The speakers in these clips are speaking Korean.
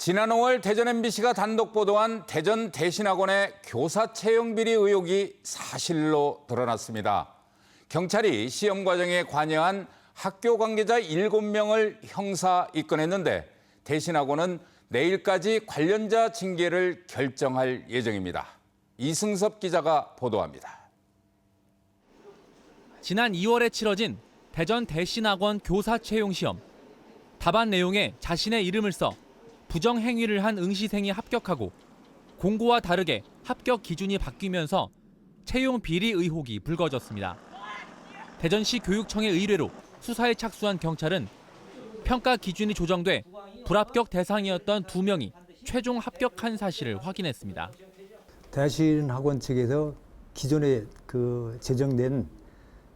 지난 5월 대전 MBC가 단독 보도한 대전 대신학원의 교사 채용 비리 의혹이 사실로 드러났습니다. 경찰이 시험 과정에 관여한 학교 관계자 7명을 형사 입건했는데 대신학원은 내일까지 관련자 징계를 결정할 예정입니다. 이승섭 기자가 보도합니다. 지난 2월에 치러진 대전 대신학원 교사 채용 시험. 답안 내용에 자신의 이름을 써 부정 행위를 한 응시생이 합격하고 공고와 다르게 합격 기준이 바뀌면서 채용 비리 의혹이 불거졌습니다. 대전시 교육청의 의뢰로 수사에 착수한 경찰은 평가 기준이 조정돼 불합격 대상이었던 두 명이 최종 합격한 사실을 확인했습니다. 대신 학원 측에서 기존에 그 제정된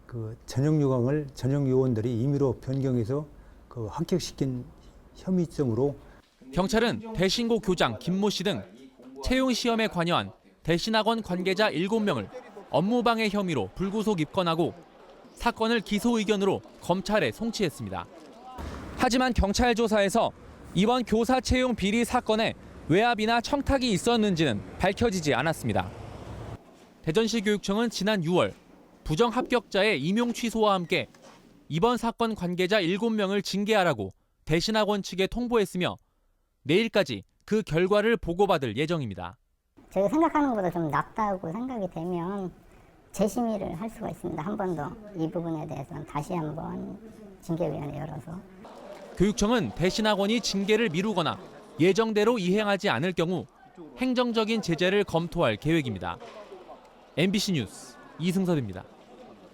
그 전형 요강을 전형 요원들이 임의로 변경해서 그 합격시킨 혐의점으로 경찰은 대신고 교장 김모 씨 등 채용 시험에 관여한 대신학원 관계자 7명을 업무방해 혐의로 불구속 입건하고 사건을 기소 의견으로 검찰에 송치했습니다. 하지만 경찰 조사에서 이번 교사 채용 비리 사건에 외압이나 청탁이 있었는지는 밝혀지지 않았습니다. 대전시 교육청은 지난 6월 부정 합격자의 임용 취소와 함께 이번 사건 관계자 7명을 징계하라고 대신학원 측에 통보했으며 내일까지 그 결과를 보고받을 예정입니다. 제가 생각하는 것보다 좀 낫다고 생각이 되면 재심의를 할 수가 있습니다. 한 번 더 이 부분에 대해서는 다시 한번 징계위원회 열어서 교육청은 대신 학원이 징계를 미루거나 예정대로 이행하지 않을 경우 행정적인 제재를 검토할 계획입니다. MBC 뉴스 이승섭입니다.